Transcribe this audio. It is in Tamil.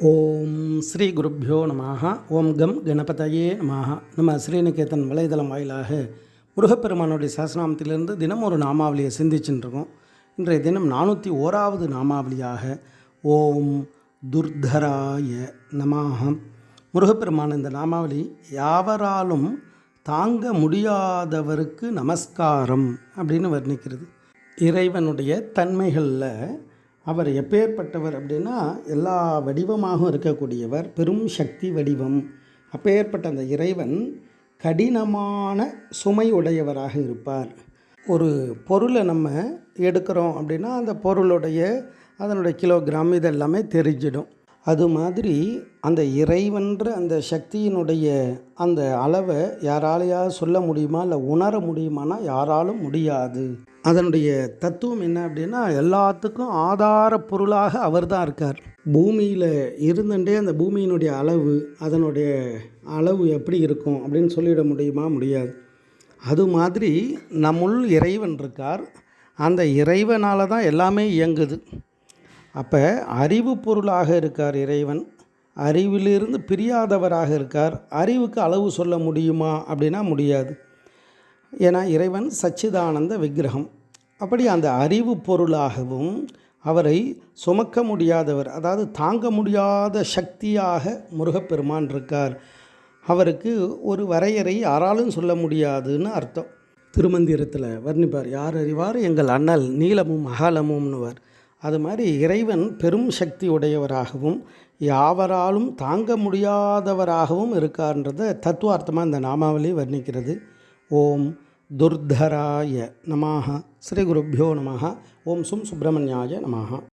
ஓம் ஸ்ரீ குருப்பியோ நமாக ஓம் கம் கணபதையே நமஹ. நம்ம ஸ்ரீநிகேதன் வலைதளம் வாயிலாக முருகப்பெருமானுடைய சாசனாமத்திலிருந்து தினம் ஒரு நாமாவளியை சிந்திச்சுட்டு இன்றைய தினம் நானூற்றி ஓராவது நாமாவளியாக ஓம் துர்தராய நமாக முருகப்பெருமான் இந்த நாமாவளி யாவராலும் தாங்க முடியாதவருக்கு நமஸ்காரம் அப்படின்னு வர்ணிக்கிறது. இறைவனுடைய தன்மைகளில் அவர் எப்பேற்பட்டவர் அப்படின்னா எல்லா வடிவமாகவும் இருக்கக்கூடியவர் பெரும் சக்தி வடிவம். அப்பேற்பட்ட அந்த இறைவன் கடினமான சுமை உடையவராக இருப்பார். ஒரு பொருளை நம்ம எடுக்கிறோம் அப்படின்னா அந்த பொருளுடைய அதனுடைய கிலோகிராம் இதெல்லாமே தெரிஞ்சிடும். அது மாதிரி அந்த இறைவன்ற அந்த சக்தியினுடைய அந்த அளவை யாராலையாவது சொல்ல முடியுமா இல்லை உணர முடியுமானா யாராலும் முடியாது. அதனுடைய தத்துவம் என்ன அப்படின்னா எல்லாத்துக்கும் ஆதார பொருளாக அவர் தான் இருக்கார். பூமியில் இருந்துட்டே அந்த பூமியினுடைய அளவு அதனுடைய அளவு எப்படி இருக்கும் அப்படின்னு சொல்லிட முடியுமா முடியாது. அது மாதிரி நம்முள் இறைவன் இருக்கார். அந்த இறைவனால் தான் எல்லாமே இயங்குது. அப்போ அறிவு பொருளாக இருக்கார் இறைவன். அறிவிலிருந்து பிரியாதவராக இருக்கார். அறிவுக்கு அளவு சொல்ல முடியுமா? அப்படின்னா முடியாது. ஏன்னா இறைவன் சச்சிதானந்த விக்கிரகம். அப்படி அந்த அறிவு பொருளாகவும் அவரை சுமக்க முடியாதவர் அதாவது தாங்க முடியாத சக்தியாக முருகப்பெருமான் இருக்கார். அவருக்கு ஒரு வரையறை யாராலும் சொல்ல முடியாதுன்னு அர்த்தம். திருமந்திரத்தில் வர்ணிப்பார் யார் அறிவார்? எங்கள் அண்ணல் நீளமும் அகலமும்னுவார் அது மாதிரி இறைவன் பெரும் சக்தி உடையவராகவும் யாவராலும் தாங்க முடியாதவராகவும் இருக்கார்ன்றத தத்துவார்த்தமாக இந்த நாமாவளி வர்ணிக்கிறது. ஓம் துர்தராய நமாக ஸ்ரீ குருப்பியோ நமாக ஓம் சும் சுப்பிரமணியாய நமாக